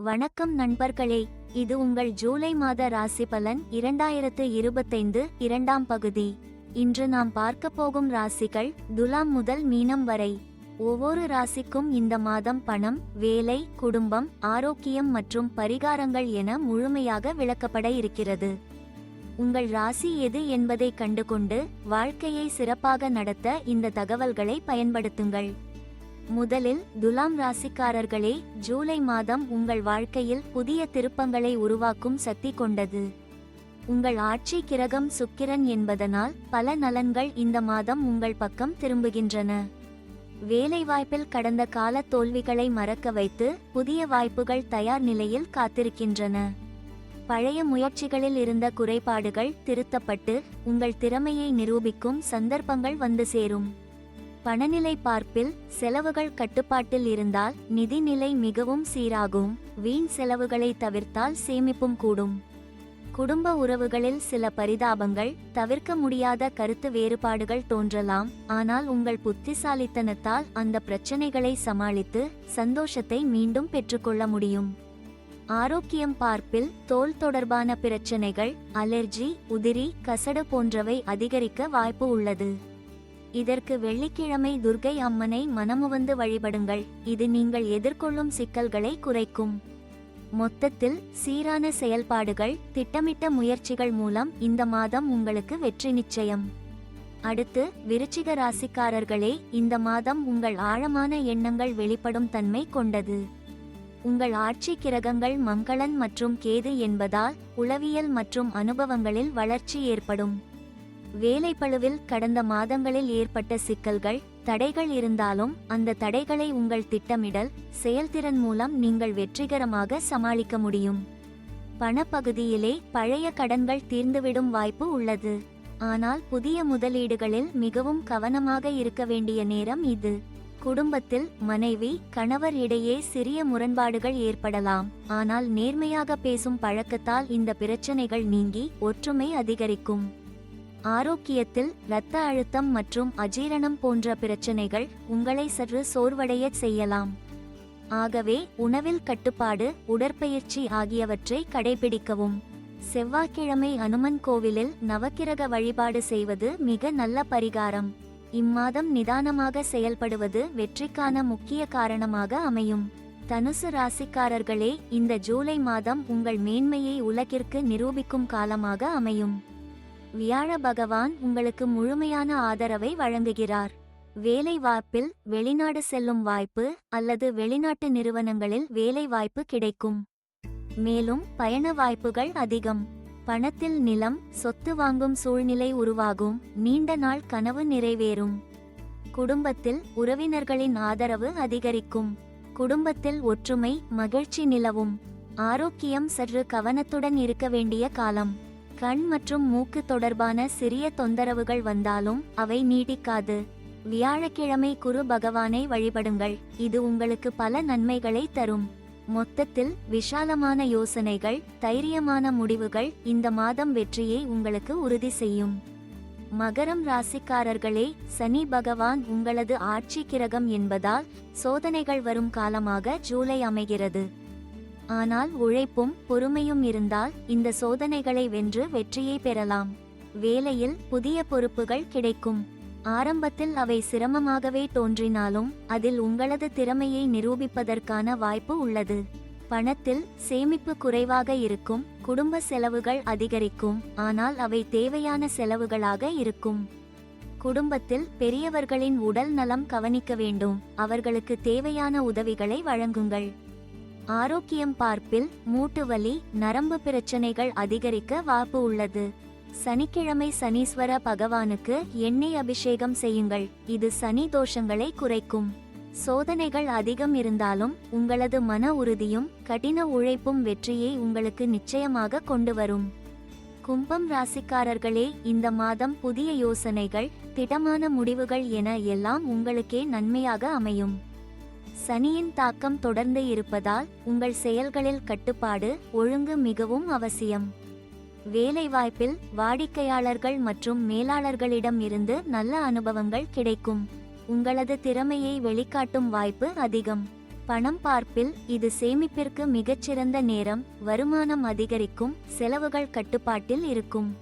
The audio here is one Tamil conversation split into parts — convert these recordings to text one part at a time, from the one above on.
வணக்கம் நண்பர்களே இது உங்கள் ஜூலை மாத ராசி பலன் இரண்டாயிரத்து இருபத்தைந்து இரண்டாம் பகுதி. இன்று நாம் பார்க்க போகும் ராசிகள் துலாம் முதல் மீனம் வரை. ஒவ்வொரு ராசிக்கும் இந்த மாதம் பணம் வேலை குடும்பம் ஆரோக்கியம் மற்றும் பரிகாரங்கள் என முழுமையாக விளக்கப்பட இருக்கிறது. உங்கள் ராசி எது என்பதை கண்டுகொண்டு வாழ்க்கையை சிறப்பாக நடத்த இந்த தகவல்களை பயன்படுத்துங்கள். முதலில் துலாம் ராசிக்காரர்களே ஜூலை மாதம் உங்கள் வாழ்க்கையில் புதிய திருப்பங்களை உருவாக்கும் சக்தி கொண்டது. உங்கள் ஆட்சி கிரகம் சுக்கிரன் என்பதனால் பல நலன்கள் இந்த மாதம் உங்கள் பக்கம் திரும்புகின்றன. வேலைவாய்ப்பில் கடந்த கால தோல்விகளை மறக்க வைத்து புதிய வாய்ப்புகள் தயார் நிலையில் காத்திருக்கின்றன. பழைய முயற்சிகளில் இருந்த குறைபாடுகள் திருத்தப்பட்டு உங்கள் திறமையை நிரூபிக்கும் சந்தர்ப்பங்கள் வந்து சேரும். பணநிலை பார்ப்பில் செலவுகள் கட்டுப்பாட்டில் இருந்தால் நிதிநிலை மிகவும் சீராகும். வீண் செலவுகளை தவிர்த்தால் சேமிப்பும் கூடும். குடும்ப உறவுகளில் சில பரிதாபங்கள் தவிர்க்க முடியாத கருத்து வேறுபாடுகள் தோன்றலாம். ஆனால் உங்கள் புத்திசாலித்தனத்தால் அந்த பிரச்சனைகளை சமாளித்து சந்தோஷத்தை மீண்டும் பெற்றுக்கொள்ள முடியும். ஆரோக்கியம் பார்ப்பில் தோல் தொடர்பான பிரச்சனைகள் அலர்ஜி உதிரி கசடு போன்றவை அதிகரிக்க வாய்ப்பு உள்ளது. இதற்கு வெள்ளிக்கிழமை துர்கை அம்மனை மனமுவந்து வழிபடுங்கள். இது நீங்கள் எதிர்கொள்ளும் சிக்கல்களை குறைக்கும். மொத்தத்தில் சீரான செயல்பாடுகள் திட்டமிட்ட முயற்சிகள் மூலம் இந்த மாதம் உங்களுக்கு வெற்றி நிச்சயம். அடுத்து விருச்சிக ராசிக்காரர்களே இந்த மாதம் உங்கள் ஆழமான எண்ணங்கள் வெளிப்படும் தன்மை கொண்டது. உங்கள் ஆட்சி கிரகங்கள் மங்களன் மற்றும் கேது என்பதால் உளவியல் மற்றும் அனுபவங்களில் வளர்ச்சி ஏற்படும். வேலைப்பளுவில் கடந்த மாதங்களில் ஏற்பட்ட சிக்கல்கள் தடைகள் இருந்தாலும் அந்த தடைகளை உங்கள் திட்டமிடல் செயல்திறன் மூலம் நீங்கள் வெற்றிகரமாக சமாளிக்க முடியும். பணப்பகுதியிலே பழைய கடன்கள் தீர்ந்துவிடும் வாய்ப்பு உள்ளது. ஆனால் புதிய முதலீடுகளில் மிகவும் கவனமாக இருக்க வேண்டிய நேரம் இது. குடும்பத்தில் மனைவி கணவர் இடையே சிறிய முரண்பாடுகள் ஏற்படலாம். ஆனால் நேர்மையாக பேசும் பழக்கத்தால் இந்த பிரச்சனைகள் நீங்கி ஒற்றுமை அதிகரிக்கும். ஆரோக்கியத்தில் இரத்த அழுத்தம் மற்றும் அஜீரணம் போன்ற பிரச்சனைகள் உங்களை சற்று சோர்வடையச் செய்யலாம். ஆகவே உணவில் கட்டுப்பாடு உடற்பயிற்சி ஆகியவற்றை கடைபிடிக்கவும். செவ்வாய்க்கிழமை அனுமன் கோவிலில் நவக்கிரக வழிபாடு செய்வது மிக நல்ல பரிகாரம். இம்மாதம் நிதானமாக செயல்படுவது வெற்றிக்கான முக்கிய காரணமாக அமையும். தனுசு ராசிக்காரர்களே இந்த ஜூலை மாதம் உங்கள் மேன்மையை உலகிற்கு நிரூபிக்கும் காலமாக அமையும். வியாழ பகவான் உங்களுக்கு முழுமையான ஆதரவை வழங்குகிறார். வேலை வாய்ப்பில் வெளிநாடு செல்லும் வாய்ப்பு அல்லது வெளிநாட்டு நிறுவனங்களில் வேலை வாய்ப்பு கிடைக்கும். மேலும் பயண வாய்ப்புகள் அதிகம். பணத்தில் நிலம் சொத்து வாங்கும் சூழ்நிலை உருவாகும். நீண்ட நாள் கனவு நிறைவேறும். குடும்பத்தில் உறவினர்களின் ஆதரவு அதிகரிக்கும். குடும்பத்தில் ஒற்றுமை மகிழ்ச்சி நிலவும். ஆரோக்கியம் சற்று கவனத்துடன் இருக்க வேண்டிய காலம். கண் மற்றும் மூக்கு தொடர்பான சிறிய தொந்தரவுகள் வந்தாலும் அவை நீடிக்காது. வியாழக்கிழமை குரு பகவானை வழிபடுங்கள். இது உங்களுக்கு பல நன்மைகளை தரும். மொத்தத்தில் விஷாலமான யோசனைகள் தைரியமான முடிவுகள் இந்த மாதம் வெற்றியை உங்களுக்கு உறுதி செய்யும். மகரம் ராசிக்காரர்களே சனி பகவான் உங்களது ஆட்சி கிரகம் என்பதால் சோதனைகள் வரும் காலமாக ஜூலை அமைகிறது. ஆனால் உழைப்பும் பொறுமையும் இருந்தால் இந்த சோதனைகளை வென்று வெற்றியை பெறலாம். வேலையில் புதிய பொறுப்புகள் கிடைக்கும். ஆரம்பத்தில் அவை சிரமமாகவே தோன்றினாலும் அதில் உங்களது திறமையை நிரூபிப்பதற்கான வாய்ப்பு உள்ளது. பணத்தில் சேமிப்பு குறைவாக இருக்கும் குடும்ப செலவுகள் அதிகரிக்கும் ஆனால் அவை தேவையான செலவுகளாக இருக்கும். குடும்பத்தில் பெரியவர்களின் உடல் நலம் கவனிக்க வேண்டும் அவர்களுக்கு தேவையான உதவிகளை வழங்குங்கள். ஆரோக்கியம் பார்ப்பில் மூட்டு வலி நரம்பு பிரச்சனைகள் அதிகரிக்க வாய்ப்பு உள்ளது. சனிக்கிழமை சனீஸ்வர பகவானுக்கு எண்ணெய் அபிஷேகம் செய்யுங்கள். இது சனி தோஷங்களை குறைக்கும். சோதனைகள் அதிகம் இருந்தாலும் உங்களது மன உறுதியும் கடின உழைப்பும் வெற்றியை உங்களுக்கு நிச்சயமாக கொண்டு வரும். கும்பம் ராசிக்காரர்களே இந்த மாதம் புதிய யோசனைகள் திடமான முடிவுகள் என எல்லாம் உங்களுக்கே நன்மையாக அமையும். சனியின் தாக்கம் தொடர்ந்து இருப்பதால் உங்கள் செயல்களில் கட்டுப்பாடு ஒழுங்கு மிகவும் அவசியம். வேலைவாய்ப்பில் வாடிக்கையாளர்கள் மற்றும் மேலாளர்களிடம் இருந்து நல்ல அனுபவங்கள் கிடைக்கும். உங்களது திறமையை வெளிக்காட்டும் வாய்ப்பு அதிகம். பணம் பார்ப்பில் இது சேமிப்பிற்கு மிகச்சிறந்த நேரம் வருமானம் அதிகரிக்கும் செலவுகள் கட்டுப்பாட்டில் இருக்கும்.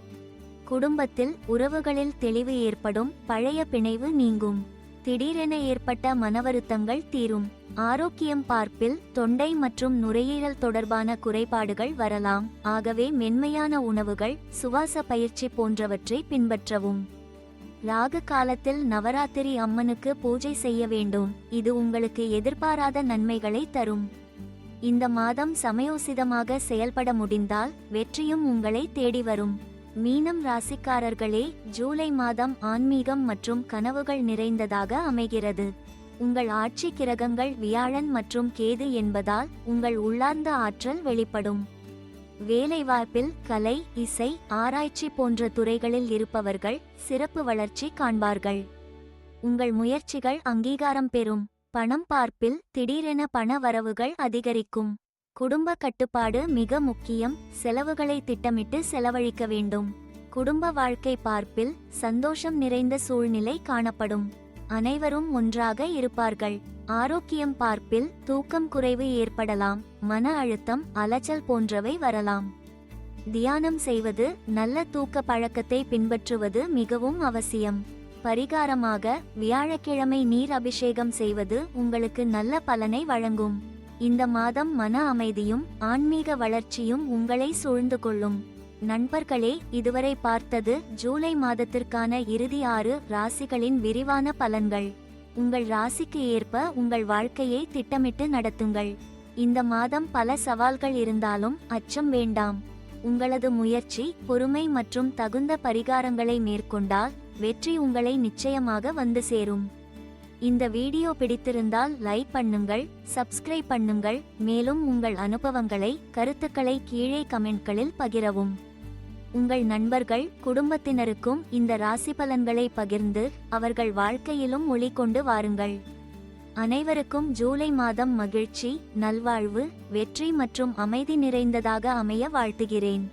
குடும்பத்தில் உறவுகளில் தெளிவு ஏற்படும் பழைய பிணைவு நீங்கும். திடீரென ஏற்பட்ட மனவருத்தங்கள் தீரும். ஆரோக்கியம் பார்ப்பில் தொண்டை மற்றும் நுரையீரல் தொடர்பான குறைபாடுகள் வரலாம். ஆகவே மென்மையான உணவுகள் சுவாச பயிற்சி போன்றவற்றை பின்பற்றவும். ராகு காலத்தில் நவராத்திரி அம்மனுக்கு பூஜை செய்ய வேண்டும். இது உங்களுக்கு எதிர்பாராத நன்மைகளை தரும். இந்த மாதம் சமயோசிதமாக செயல்பட முடிந்தால் வெற்றியும் உங்களை தேடி வரும். மீனம் ராசிக்காரர்களே ஜூலை மாதம் ஆன்மீகம் மற்றும் கனவுகள் நிறைந்ததாக அமைகிறது. உங்கள் ஆட்சி கிரகங்கள் வியாழன் மற்றும் கேது என்பதால் உங்கள் உள்ளார்ந்த ஆற்றல் வெளிப்படும். வேலைவாய்ப்பில் கலை இசை ஆராய்ச்சி போன்ற துறைகளில் இருப்பவர்கள் சிறப்பு வளர்ச்சி காண்பார்கள். உங்கள் முயற்சிகள் அங்கீகாரம் பெறும். பணம் பார்ப்பில் திடீரென பண வரவுகள் அதிகரிக்கும். குடும்ப கட்டுப்பாடு மிக முக்கியம். செலவுகளை திட்டமிட்டு செலவழிக்க வேண்டும். குடும்ப வாழ்க்கை பார்ப்பில் சந்தோஷம் நிறைந்த சூழ்நிலை காணப்படும். அனைவரும் ஒன்றாக இருப்பார்கள். ஆரோக்கியம் பார்ப்பில் தூக்கம் குறைவு ஏற்படலாம். மன அழுத்தம் அலைச்சல் போன்றவை வரலாம். தியானம் செய்வது நல்ல தூக்க பழக்கத்தை பின்பற்றுவது மிகவும் அவசியம். பரிகாரமாக வியாழக்கிழமை நீர் அபிஷேகம் செய்வது உங்களுக்கு நல்ல பலனை வழங்கும். இந்த மாதம் மன அமைதியும் ஆன்மீக வளர்ச்சியும் உங்களை சூழ்ந்து கொள்ளும். நண்பர்களே இதுவரை பார்த்தது ஜூலை மாதத்திற்கான இறுதி ஆறு ராசிகளின் விரிவான பலன்கள். உங்கள் ராசிக்கு ஏற்ப உங்கள் வாழ்க்கையை திட்டமிட்டு நடத்துங்கள். இந்த மாதம் பல சவால்கள் இருந்தாலும் அச்சம் வேண்டாம். உங்களது முயற்சி பொறுமை மற்றும் தகுந்த பரிகாரங்களை மேற்கொண்டால் வெற்றி உங்களை நிச்சயமாக வந்து சேரும். இந்த வீடியோ பிடித்திருந்தால் லைக் பண்ணுங்கள் சப்ஸ்கிரைப் பண்ணுங்கள் மேலும் உங்கள் அனுபவங்களை கருத்துக்களை கீழே கமெண்ட்களில் பகிரவும். உங்கள் நண்பர்கள் குடும்பத்தினருக்கும் இந்த ராசி பலன்களை பகிர்ந்து அவர்கள் வாழ்க்கையிலும் ஒளி கொண்டு வாருங்கள். அனைவருக்கும் ஜூலை மாதம் மகிழ்ச்சி நல்வாழ்வு வெற்றி மற்றும் அமைதி நிறைந்ததாக அமைய வாழ்த்துகிறேன்.